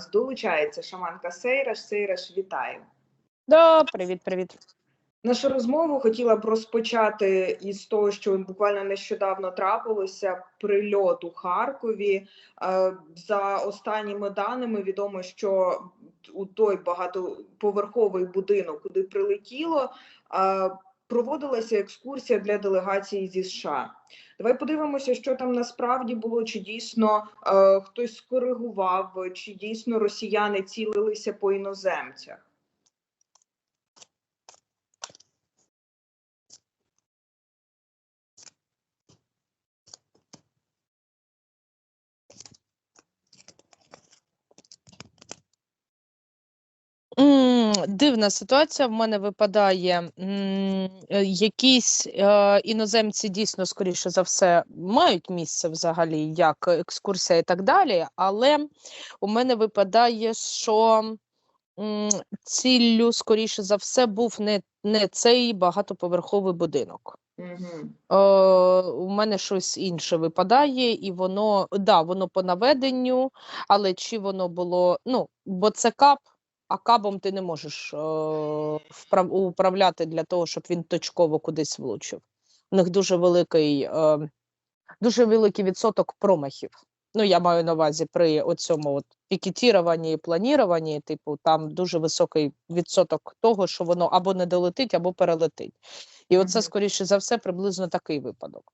нас долучається шаманка Сейраш. Сейраш, вітаю. Да, привіт, привіт. Нашу розмову хотіла б розпочати із того, що буквально нещодавно трапилося прильот у Харкові. Е, За останніми даними відомо, що у той багатоповерховий будинок, куди прилетіло, е, проводилася екскурсія для делегації зі США. Давай подивимося, що там насправді було, чи дійсно е, хтось скоригував, чи дійсно росіяни цілилися по іноземцях. Дивна ситуація. В мене випадає е, якісь е, іноземці дійсно, скоріше за все, мають місце взагалі як екскурсія і так далі. Але у мене випадає, що ціллю, скоріше за все, був не, не цей багатоповерховий будинок. Угу. Е, у мене щось інше випадає, і воно да, воно по наведенню, але чи воно було, ну, бо це кап, а кабом ти не можеш е, управляти для того, щоб він точково кудись влучив. У них дуже великий, е, дуже великий відсоток промахів. Ну, я маю на увазі при оцьому от пікетіруванні і планіруванні, типу, там дуже високий відсоток того, що воно або не долетить, або перелетить. І оце, скоріше за все, приблизно такий випадок.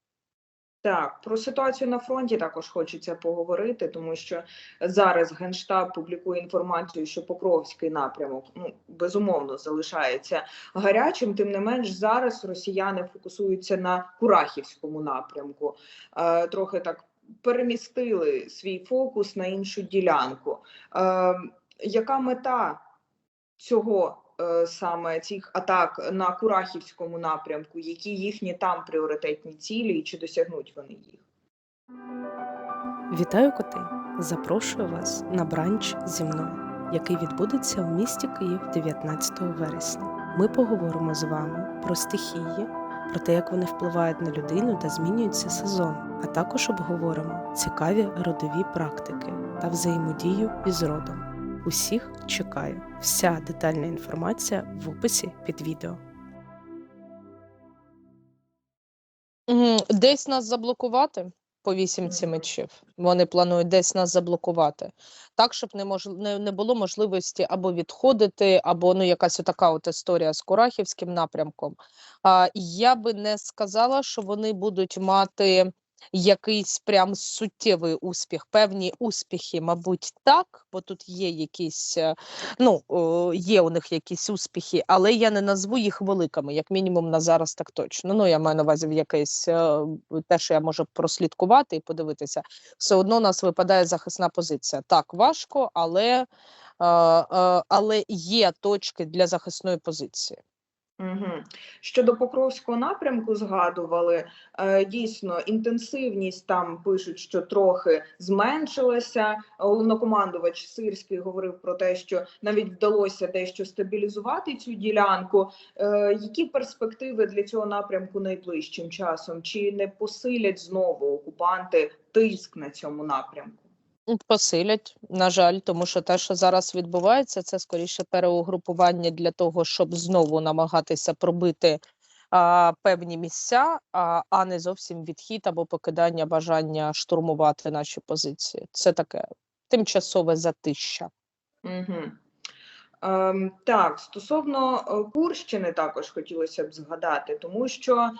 Так, про ситуацію на фронті також хочеться поговорити, тому що зараз Генштаб публікує інформацію, що Покровський напрямок ну безумовно залишається гарячим. Тим не менш, зараз росіяни фокусуються на Курахівському напрямку. Е, трохи так перемістили свій фокус на іншу ділянку. Е, яка мета цього саме цих атак на Курахівському напрямку, які їхні там пріоритетні цілі, і чи досягнуть вони їх? Вітаю коти! Запрошую вас на бранч зі мною, який відбудеться у місті Київ 19 вересня. Ми поговоримо з вами про стихії, про те, як вони впливають на людину та змінюються сезон, а також обговоримо цікаві родові практики та взаємодію із родом. Усіх чекаю. Вся детальна інформація в описі під відео. Десь нас заблокувати по вісімці мечів. Вони планують десь нас заблокувати, так, щоб не, мож... не, не було можливості або відходити, або ну, якась така от історія з Курахівським напрямком. А, я би не сказала, що вони будуть мати якийсь прям суттєвий успіх. Певні успіхи, мабуть, так, бо тут є якісь, е, ну, є у них якісь успіхи, але я не назву їх великими, як мінімум на зараз так точно. Ну, я маю на увазі в якесь е, те, що я можу прослідкувати і подивитися. Все одно у нас випадає захисна позиція. Так, важко, але, е, але є точки для захисної позиції. Угу. Щодо Покровського напрямку згадували, е, дійсно інтенсивність там пишуть, що трохи зменшилася. Головнокомандувач Сирський говорив про те, що навіть вдалося дещо стабілізувати цю ділянку. Е, Які перспективи для цього напрямку найближчим часом? Чи не посилять знову окупанти тиск на цьому напрямку? Посилять, на жаль, тому що те, що зараз відбувається, це скоріше переугрупування для того, щоб знову намагатися пробити а, певні місця, а, а не зовсім відхід або покидання бажання штурмувати наші позиції. Це таке тимчасове затища. Угу. Ем, так, стосовно е, Курщини також хотілося б згадати, тому що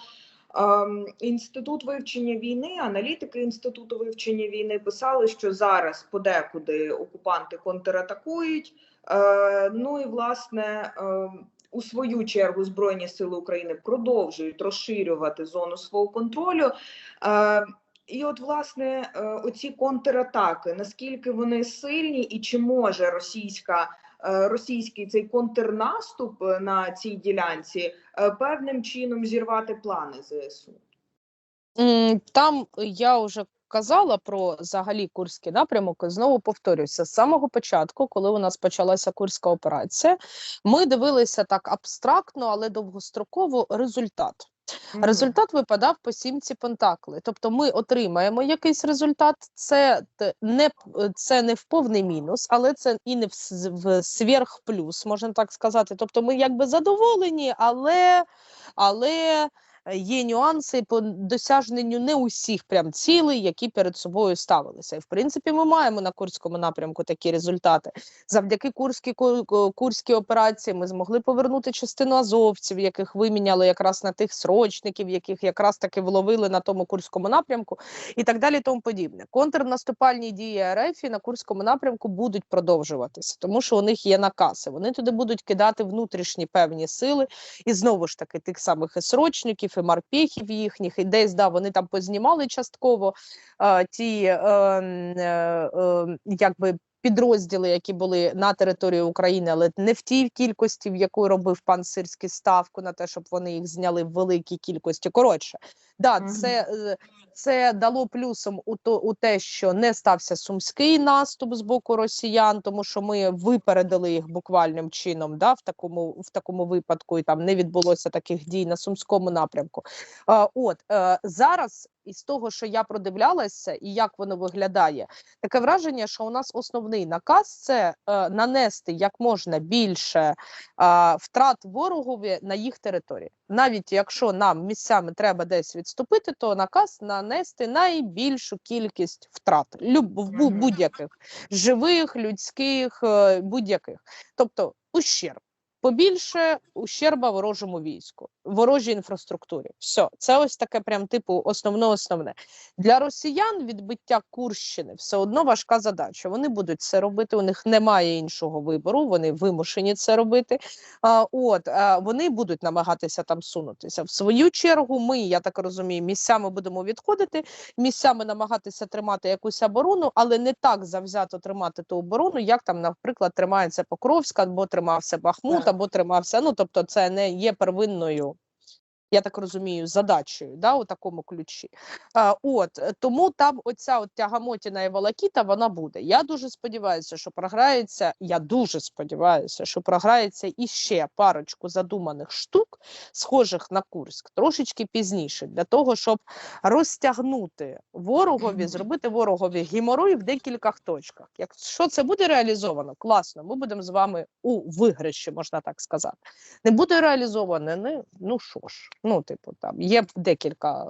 інститут вивчення війни, аналітики інституту вивчення війни писали, що зараз подекуди окупанти контратакують. Е, ну і власне. ем, у свою чергу Збройні Сили України продовжують розширювати зону свого контролю. Е, і от, власне, е, оці контратаки, наскільки вони сильні, і чи може російська російський цей контрнаступ е, на цій ділянці е, певним чином зірвати плани ЗСУ? Там я вже казала про взагалі Курський напрямок, знову повторюся, з самого початку, коли у нас почалася Курська операція, ми дивилися так абстрактно, але довгостроково результат. Результат випадав по сімці пентакли. Тобто ми отримаємо якийсь результат. Це не це не в повний мінус, але це і не в, в сверх плюс, можна так сказати. Тобто, ми якби задоволені, але, але є нюанси по досягненню не усіх прям цілей, які перед собою ставилися. І в принципі, ми маємо на курському напрямку такі результати. Завдяки курській ку- ку- курській операції ми змогли повернути частину азовців, яких виміняли якраз на тих срочників, яких якраз таки вловили на тому курському напрямку, і так далі. Тому подібне. Контрнаступальні дії РФ на курському напрямку будуть продовжуватися, тому що у них є накази. Вони туди будуть кидати внутрішні певні сили, і знову ж таки тих самих срочників, і марпіхів їхніх, і десь да вони там познімали частково е, ті е, м, е, е, якби. Підрозділи, які були на території України, але не в тій кількості, в яку робив пан Сирський ставку на те, щоб вони їх зняли в великій кількості. Коротше, да, це, е, це дало плюсом у то у те, що не стався сумський наступ з боку росіян, тому що ми випередили їх буквальним чином. Да, в такому в такому випадку, і там не відбулося таких дій на сумському напрямку. От е, зараз, із того, що я продивлялася, і як воно виглядає, таке враження, що у нас основний наказ це е, нанести як можна більше е, втрат ворогові на їх території. Навіть якщо нам місцями треба десь відступити, то наказ нанести найбільшу кількість втрат. Будь-яких. Живих, людських, е, будь-яких, тобто ущерб. Побільше ущерба ворожому війську, ворожій інфраструктурі. Все, це ось таке, прям типу, основне основне для росіян. Відбиття Курщини все одно важка задача. Вони будуть це робити. У них немає іншого вибору. Вони вимушені це робити. А, от а, вони будуть намагатися там сунутися. В свою чергу, ми, я так розумію, місцями будемо відходити, місцями намагатися тримати якусь оборону, але не так завзято тримати ту оборону, як там, наприклад, тримається Покровська, або тримався Бахмут. Або тримався. Ну тобто, це не є первинною. Я так розумію, задачею, да, у такому ключі. А, от е, тому там оця от тягамотіна і волокіта вона буде. Я дуже сподіваюся, що програється. Я дуже сподіваюся, що програється іще парочку задуманих штук, схожих на Курськ, трошечки пізніше, для того, щоб розтягнути ворогові, зробити ворогові геморой в декількох точках. Якщо це буде реалізовано, класно, ми будемо з вами у виграші, можна так сказати. Не буде реалізовано, ну, ну що ж, ну, типу, там є декілька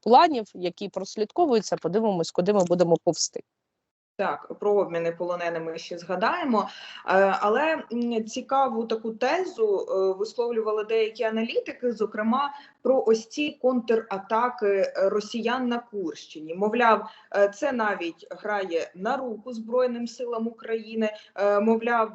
планів, які прослідковуються. Подивимось, куди ми будемо повсти. Так, про обміни полоненими ще згадаємо. Е, Але цікаву таку тезу е, висловлювали деякі аналітики, зокрема про ось ці контратаки росіян на Курщині. Мовляв, е, це навіть грає на руку Збройним силам України. Мовляв,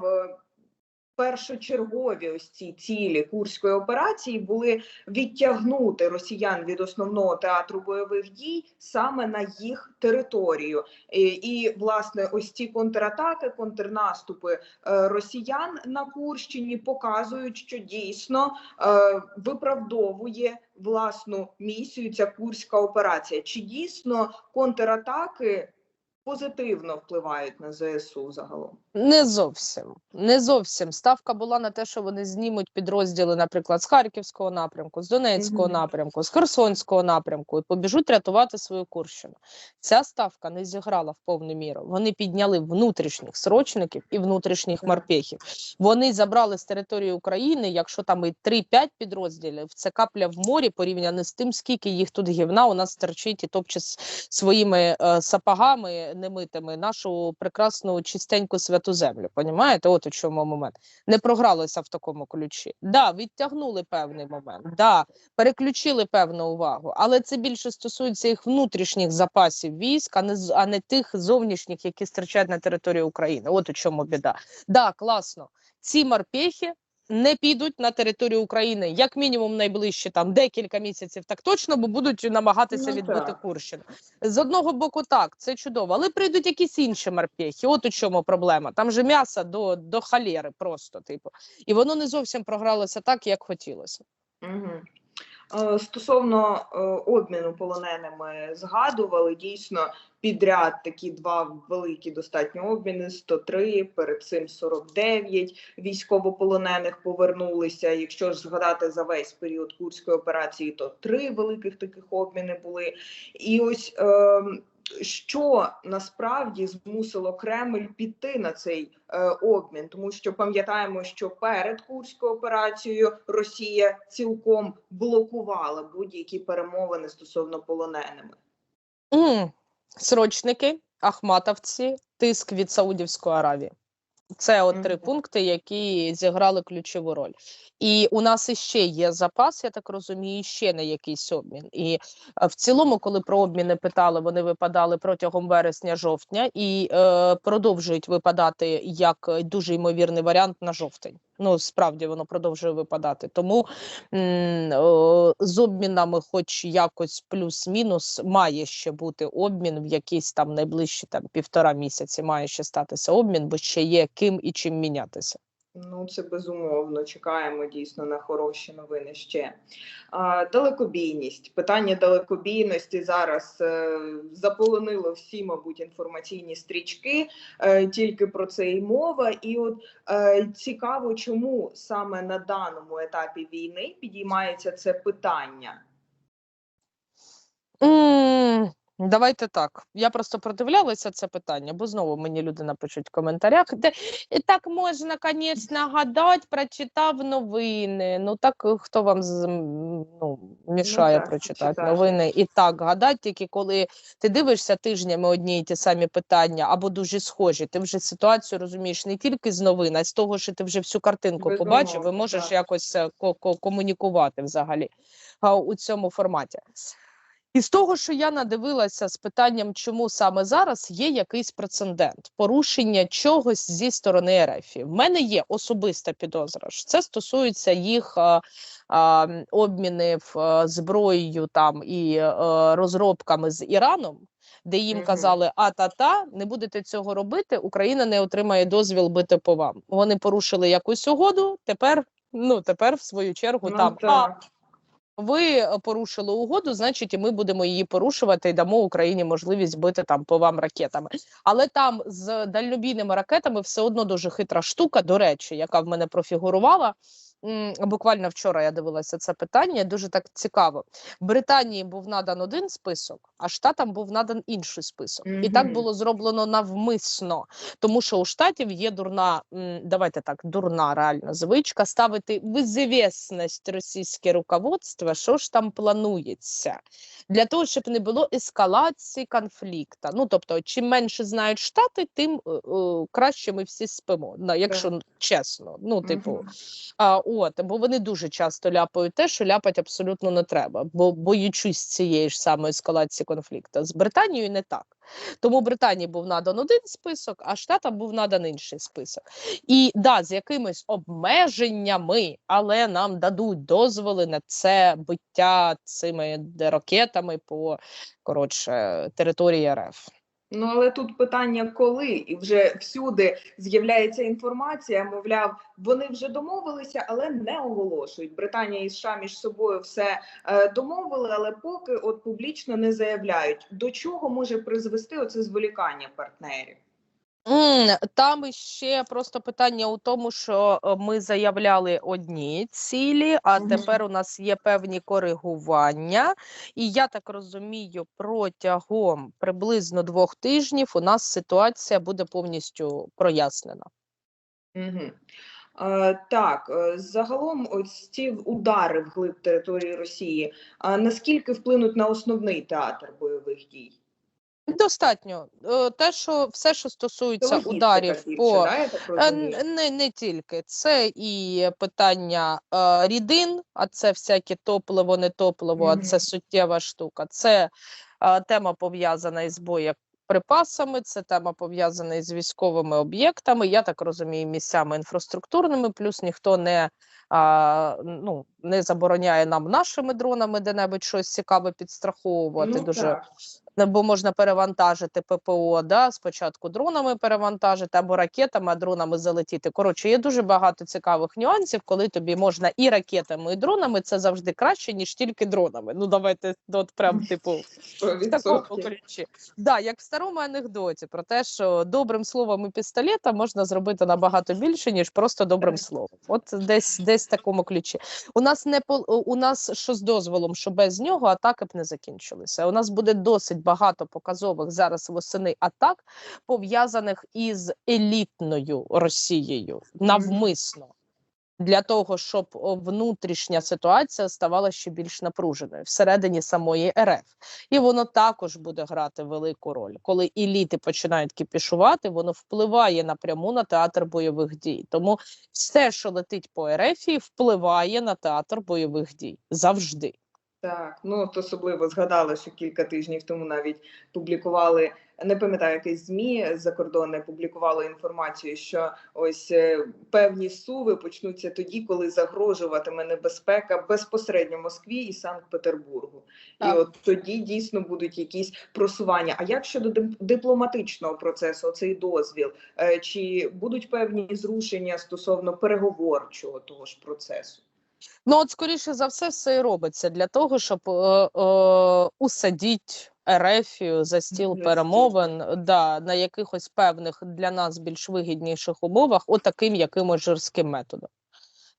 першочергові ось ці цілі курської операції були відтягнути росіян від основного театру бойових дій саме на їх територію. І, і власне, ось ці контратаки, контрнаступи е, росіян на Курщині показують, що дійсно е, виправдовує власну місію ця курська операція. Чи дійсно контратаки позитивно впливають на ЗСУ загалом? Не зовсім, не зовсім. Ставка була на те, що вони знімуть підрозділи, наприклад, з Харківського напрямку, з Донецького Мгм. напрямку, з Херсонського напрямку і побіжуть рятувати свою Курщину. Ця ставка не зіграла в повну міру. Вони підняли внутрішніх срочників і внутрішніх морпехів. Вони забрали з території України, якщо там і 3-5 підрозділів, це капля в морі порівняно з тим, скільки їх тут гівна у нас терчить і топче своїми е, сапогами немитими нашу прекрасну чистеньку святу землю. Понімаєте? От у чому момент. Не програлося в такому ключі. Да, відтягнули певний момент, да, переключили певну увагу, але це більше стосується їх внутрішніх запасів військ, а не а не тих зовнішніх, які стирчать на території України. От у чому біда. Да, класно. Ці морпехи не підуть на територію України, як мінімум, найближчі там декілька місяців, так точно, бо будуть намагатися Ну, відбити так. Курщину. З одного боку, так, це чудово, але прийдуть якісь інші морпехи. От у чому проблема. Там же м'ясо до, до халєри просто, типу. І воно не зовсім програлося так, як хотілося. Угу. Е, Стосовно е, обміну полоненими згадували дійсно підряд такі два великі достатньо обміни: 103, перед цим 49 військовополонених повернулися. Якщо ж згадати за весь період курської операції, то три великих таких обміни були. І ось е, що насправді змусило Кремль піти на цей е, обмін, тому що пам'ятаємо, що перед курською операцією Росія цілком блокувала будь-які перемовини стосовно полоненими. Mm. Срочники, ахматовці, тиск від Саудівської Аравії. Це от три пункти, які зіграли ключову роль. І у нас іще є запас, я так розумію, ще на якийсь обмін. І е, в цілому, коли про обміни питали, вони випадали протягом вересня-жовтня і е, продовжують випадати як е, дуже ймовірний варіант на жовтень. Ну справді воно продовжує випадати. Тому з обмінами, хоч якось плюс-мінус, має ще бути обмін в якісь там найближчі там півтора місяці. Має ще статися обмін, бо ще є ким і чим мінятися. Ну, це безумовно. Чекаємо дійсно на хороші новини ще. А, далекобійність. Питання далекобійності зараз е, заполонило всі, мабуть, інформаційні стрічки. Е, тільки про це і мова. І от е, цікаво, чому саме на даному етапі війни підіймається це питання. М, Давайте так. Я просто продивлялася це питання, бо знову мені люди напишуть в коментарях. Де і так можна, звісно, гадати, прочитав новини. Ну так е, хто вам з- м, ну, мішає так, прочитати читати. новини і так гадати, тільки коли ти дивишся тижнями одні й ті самі питання або дуже схожі. Ти вже ситуацію розумієш не тільки з новин, а з того, що ти вже всю картинку побачив, і можеш так. якось е, ко- ко- комунікувати взагалі а, у цьому форматі. І з того, що я надивилася з питанням, чому саме зараз є якийсь прецедент порушення чогось зі сторони РФ. В мене є особиста підозра. що Це стосується їх а, а, обмінів а, зброєю там і е, розробками з Іраном. Де їм казали, а та та не будете цього робити, Україна не отримає дозвіл бити по вам. Вони порушили якусь угоду. Тепер, ну тепер в свою чергу Ну, там а, так. Ви е, порушили угоду, значить, і ми будемо її порушувати і дамо Україні можливість бити там по вам ракетами. Але там з дальнобійними ракетами все одно дуже хитра штука, до речі, яка в мене профігурувала. Буквально вчора я дивилася це питання. Дуже так цікаво. Британії був надан один список, а штатам був надан інший список. І так було зроблено навмисно, тому що у штатів є дурна, давайте так, дурна реальна звичка ставити в извісність російське руководство, що ж там планується, для того, щоб не було ескалації конфлікту. Ну тобто, чим менше знають штати, тим е, е, краще ми всі спимо. На якщо ну, чесно, ну типу. Мгм. А, от, бо вони дуже часто ляпають те, що ляпать абсолютно не треба, бо боючись цієї ж самої ескалації конфлікту. З Британією не так. Тому Британії був надан один список, а Штатам був надан інший список. І да, з якимись обмеженнями, але нам дадуть дозволи на це биття цими ракетами по коротше території РФ. Ну, але тут питання коли, і вже всюди з'являється інформація, мовляв, вони вже домовилися, але не оголошують. Британія і США між собою все е, домовили, але поки от публічно не заявляють, до чого може призвести оце зволікання партнерів. Там ще просто питання у тому, що е, ми заявляли одні цілі, а тепер у нас є певні коригування. І я так розумію, протягом приблизно двох тижнів у нас ситуація буде повністю прояснена. Угу. Так, е, загалом ось ці удари вглиб території Росії, наскільки вплинуть на основний театр бойових дій? Достатньо. Е, Те, що все, що стосується Логістика ударів більше, по да, Е, Не, не тільки це і питання е, рідин, а це всяке топливо, не топливо, а це суттєва штука. Це е, тема пов'язана із боєприпасами, це тема пов'язана із військовими об'єктами. Я так розумію, місцями інфраструктурними. Плюс ніхто не а, ну, не забороняє нам нашими дронами де-небудь щось цікаве підстраховувати. Ну, дуже так. бо можна перевантажити ППО, да, спочатку дронами перевантажити або ракетами, а дронами залетіти. Коротше, є дуже багато цікавих нюансів, коли тобі можна і ракетами, і дронами. Це завжди краще, ніж тільки дронами. Ну давайте от прям типу в такому ключі. Да, як в старому анекдоті про те, що добрим словом і пістолета можна зробити набагато більше, ніж просто добрим словом. От десь десь в такому ключі. У нас не пол- у нас що з дозволом, що без нього атаки б не закінчилися. У нас буде досить багато показових зараз восени атак, пов'язаних із елітною Росією навмисно. Для того щоб внутрішня ситуація ставала ще більш напруженою всередині самої РФ, і воно також буде грати велику роль, коли еліти починають кіпішувати, воно впливає напряму на театр бойових дій. Тому все, що летить по РФ, впливає на театр бойових дій завжди. Так, ну от особливо згадала, що кілька тижнів тому навіть публікували, не пам'ятаю, якесь змі закордонне публікувало інформацію, що ось е, певні суви почнуться тоді, коли загрожуватиме небезпека безпосередньо Москві і Санкт-Петербургу. І от тоді дійсно будуть якісь просування. А як щодо дип- дипломатичного процесу, цей дозвіл, Е, чи будуть певні зрушення стосовно переговорчого того ж процесу? Ну, от скоріше за все, все і робиться для того, щоб е, е, усадіть Ерефію за стіл перемовин да, на якихось певних для нас більш вигідніших умовах, отаким якимось жорстким методом.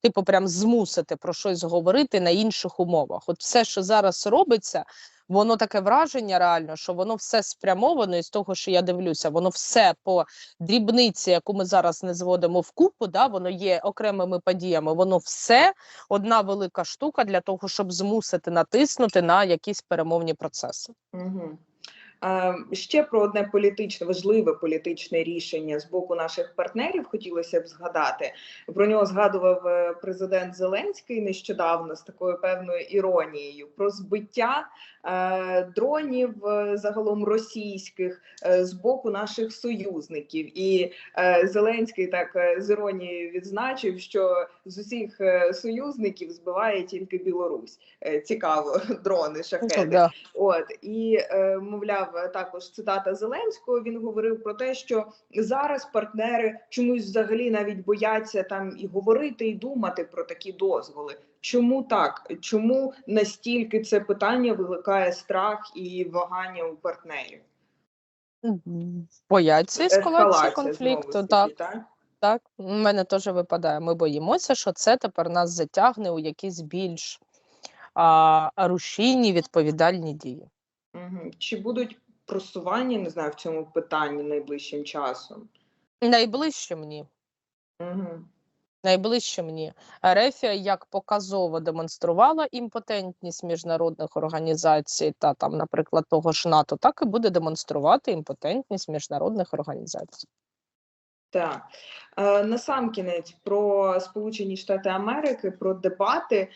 Типу, прям змусити про щось говорити на інших умовах. От все, що зараз робиться, воно таке враження реально, що воно все спрямовано, і з того, що я дивлюся, воно все по дрібниці, яку ми зараз не зводимо в купу, да, воно є окремими подіями, воно все одна велика штука для того, щоб змусити натиснути на якісь перемовні процеси. Угу. Е, ще про одне політичне важливе політичне рішення з боку наших партнерів хотілося б згадати. Про нього згадував е, президент Зеленський нещодавно з такою певною іронією про збиття е, дронів е, загалом російських з боку наших союзників. І Зеленський так з іронією відзначив, що з усіх союзників збиває тільки Білорусь. Цікаво, дрони, шахеди. Да. От і е, мовляв, також цитата Зеленського. Він говорив про те, що зараз партнери чомусь взагалі навіть бояться там і говорити, і думати про такі дозволи. Чому так? Чому настільки це питання викликає страх і вагання у партнерів? Бояться ескалації конфлікту. ж Так, так? так. У мене теж випадає. Ми боїмося, що це тепер нас затягне у якісь більш а, рушійні відповідальні дії. Угу. Чи будуть просування, не знаю, в цьому питанні найближчим часом? Найближчим ні. Угу. Найближчим ні. Ерефія як показово демонструвала імпотентність міжнародних організацій та там, наприклад, того ж НАТО, так і буде демонструвати імпотентність міжнародних організацій. Так е, насамкінець про Сполучені Штати Америки, про дебати.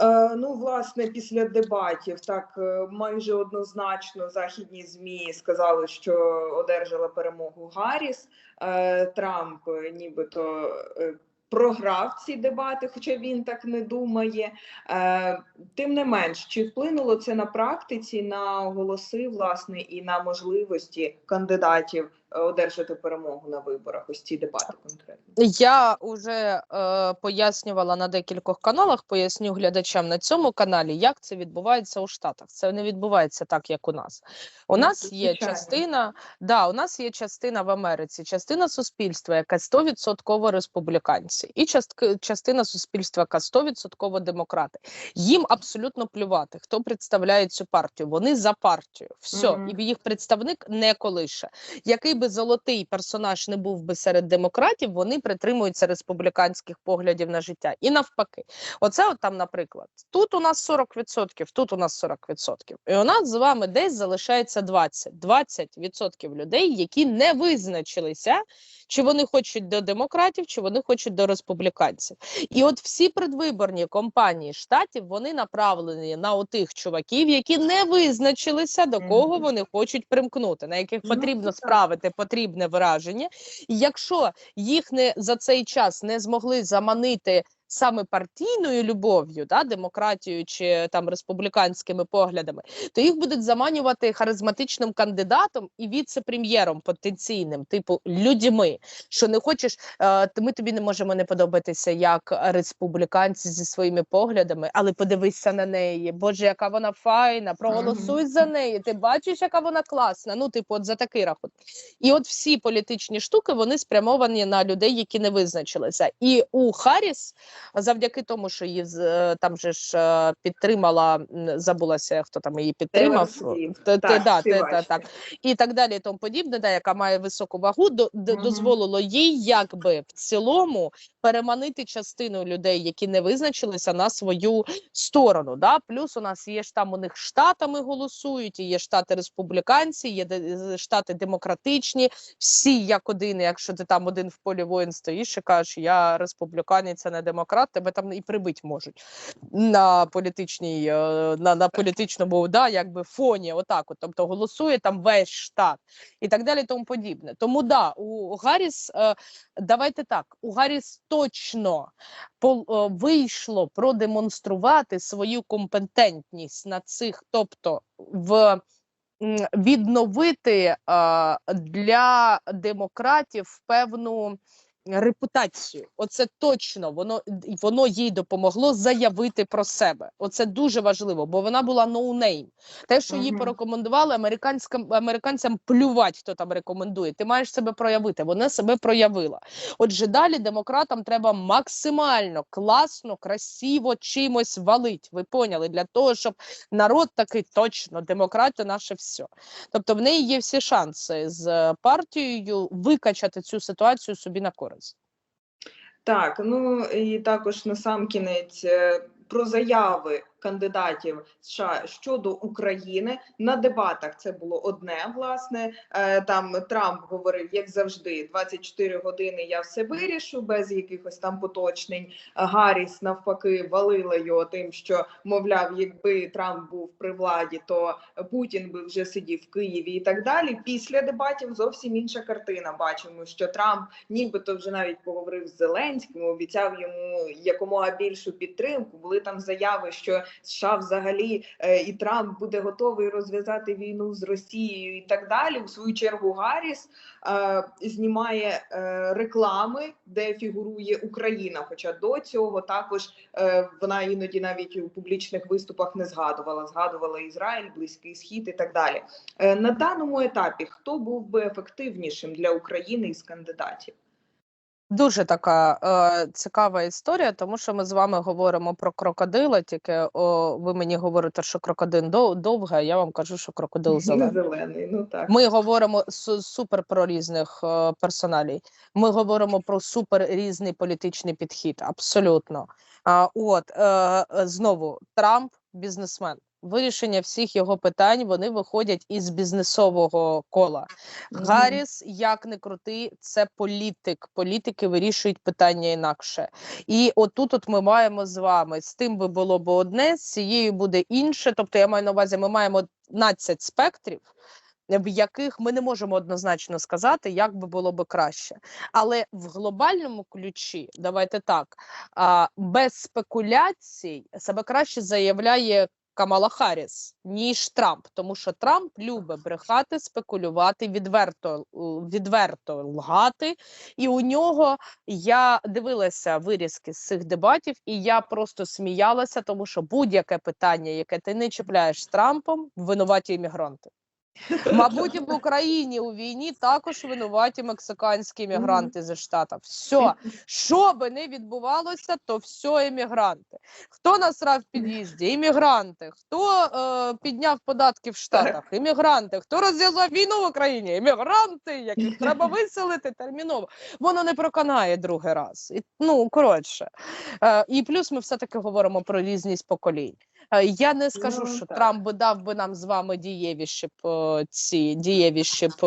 Е, ну, власне, після дебатів так е, майже однозначно західні змі сказали, що одержала перемогу Гарріс. Е, Трамп нібито програв ці дебати, хоча він так не думає. Тим не менш, чи вплинуло це на практиці на голоси, власне, і на можливості кандидатів одержати перемогу на виборах? Ось ці дебати конкретно. Я вже е, пояснювала на декількох каналах, поясню глядачам на цьому каналі, як це відбувається у Штатах. Це не відбувається так, як у нас. У Ну, нас є частина, да, у нас є частина в Америці, частина суспільства, яка 100% республіканці, і частки, частина суспільства, яка 100% демократи. Їм абсолютно плювати, хто представляє цю партію. Вони за партію. Все, Мгм. і їх представник не колише. Який би золотий персонаж не був би серед демократів, вони притримуються республіканських поглядів на життя. І навпаки, оце от там, наприклад, тут у нас 40%, тут у нас 40%. І у нас з вами десь залишається 20. 20% людей, які не визначилися, чи вони хочуть до демократів, чи вони хочуть до республіканців. І от всі предвиборні кампанії штатів вони направлені на отих чуваків, які не визначилися, до кого вони хочуть примкнути, на яких Ну, потрібно справити потрібне враження. І якщо їх не за цей час не змогли заманити саме партійною любов'ю, да, демократією чи там республіканськими поглядами, то їх будуть заманювати харизматичним кандидатом і віце-прем'єром потенційним, типу людьми. Що не хочеш, е, ми тобі не можемо не подобатися як республіканці зі своїми поглядами, але подивися на неї. Боже, яка вона файна, проголосуй за неї. Ти бачиш, яка вона класна. Ну, типу, от за такий рахунок. І от всі політичні штуки вони спрямовані на людей, які не визначилися. І у Харріс, завдяки тому, що її е, там же ж е, підтримала, забулася, хто там її підтримав. Та- так і так далі, і тому подібне, да, яка має високу вагу, до, Мгм. дозволило їй якби в цілому переманити частину людей, які не визначилися на свою сторону. Да? Плюс у нас є ж там у них штатами голосують, і є штати республіканці, є штати демократичні. Всі як один, якщо ти там один в полі воїн стоїш і кажеш, я республіканець, а не демократ, тебе там і прибить можуть на політичній, е, на, на політичному да, якби фоні. Отак, от, тобто голосує там весь штат і так далі, тому подібне. Тому да, у Гарріс, е, давайте так, у Гарріс точно е, вийшло продемонструвати свою компетентність на цих, тобто в відновити е, для демократів певну репутацію. Оце точно воно воно їй допомогло заявити про себе. Оце дуже важливо, бо вона була ноунейм. Те, що їй порекомендували американським американцям плювати, хто там рекомендує. Ти маєш себе проявити. Вона себе проявила. Отже, далі демократам треба максимально класно, красиво чимось валить. Ви поняли? Для того, щоб народ такий точно демократія наше все. Тобто в неї є всі шанси з партією викачати цю ситуацію собі на користь. Так, ну і також на сам кінець е, про заяви кандидатів США щодо України на дебатах. Це було одне. Власне, Е, там Трамп говорив, як завжди, 24 години я все вирішу без якихось там поточнень. Гарріс навпаки валила його тим, що мовляв, якби Трамп був при владі, то Путін би вже сидів в Києві і так далі. Після дебатів зовсім інша картина. Бачимо, що Трамп нібито вже навіть поговорив з Зеленським, обіцяв йому якомога більшу підтримку. Були там заяви, що США взагалі е, і Трамп буде готовий розв'язати війну з Росією і так далі. У свою чергу Гарріс е, знімає е, реклами, де фігурує Україна. Хоча до цього також вона іноді навіть у публічних виступах не згадувала. Згадувала Ізраїль, Близький Схід і так далі. На даному етапі хто був би ефективнішим для України із кандидатів? Дуже така е, цікава історія, тому що ми з вами говоримо про крокодила. Тільки о, ви мені говорите, що крокодил дов, довга, я вам кажу, що крокодил зелений. Зелений, ну так. Ми говоримо су- супер про різних е, персоналій. Ми говоримо про супер різний політичний підхід. Абсолютно. А, от е, е, знову Трамп бізнесмен. Вирішення всіх його питань вони виходять із бізнесового кола. Мгм. Гарріс, як не крути, це політик. Політики вирішують питання інакше. І отут от ми маємо з вами з тим би було б одне, з цією буде інше. Тобто, я маю на увазі, ми маємо 15 спектрів. В яких ми не можемо однозначно сказати, як би було би краще, але в глобальному ключі, давайте так, без спекуляцій себе краще заявляє Камала Харріс, ніж Трамп, тому що Трамп любить брехати, спекулювати, відверто, відверто лгати. І у нього я дивилася вирізки з цих дебатів, і я просто сміялася, тому що будь-яке питання, яке ти не чіпляєш з Трампом, винуваті іммігранти. Мабуть, і в Україні у війні також винуваті мексиканські іммігранти зі штатів. Все, що би не відбувалося, то все іммігранти. Хто насрав в під'їзді? Іммігранти. Хто е, підняв податки в Штатах? Іммігранти. Хто розв'язав війну в Україні? Іммігранти, яких треба виселити терміново. Воно не проканає другий раз. І, ну коротше. Е, і плюс ми все-таки говоримо про різність поколінь. Е, Я не скажу, Ну, що. Трамп би дав би нам з вами дієвіші б е, ці дієвіші б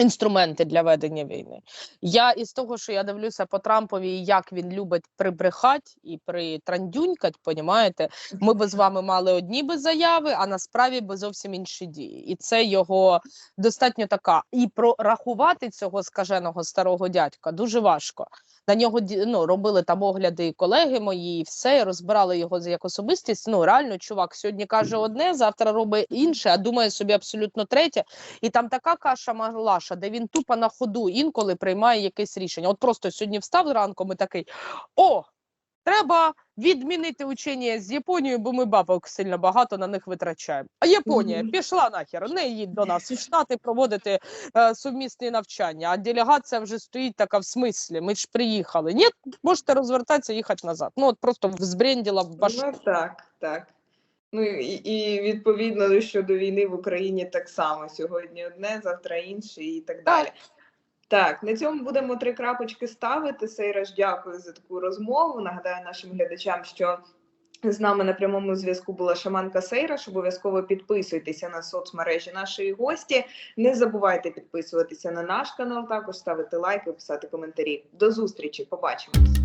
інструменти для ведення війни. Я із того, що я дивлюся по Трампові, як він любить прибрехати і притрандюнькать, понімаєте, ми би з вами мали одні би заяви, а насправді би зовсім інші дії. І це його достатньо така. І прорахувати цього скаженого старого дядька дуже важко. На нього ну, робили там огляди і колеги мої, і все, і розбирали його як особистість. Ну реально, чувак сьогодні каже одне, завтра робить інше, а думає собі абсолютно третє. І там така каша малаша, де він тупо на ходу інколи приймає якесь рішення. От просто сьогодні встав ранком і такий: о, треба відмінити учення з Японією, бо ми бабок сильно багато на них витрачаємо. А Японія пішла нахер, не їдь до нас в Штати проводити е, сумісні навчання. А делегація вже стоїть така в смислі. Ми ж приїхали. Ні, можете розвертатися, їхати назад. Ну от просто збренділа в баш... Ну так, так. Ну і, і відповідно щодо війни в Україні так само сьогодні одне, завтра інше і так далі. Так, на цьому будемо три крапочки ставити. Сейраж, дякую за таку розмову. Нагадаю нашим глядачам, що з нами на прямому зв'язку була Шаманка Сейраш. Обов'язково підписуйтеся на соцмережі нашої гості. Не забувайте підписуватися на наш канал, також ставити лайки, писати коментарі. До зустрічі, побачимось.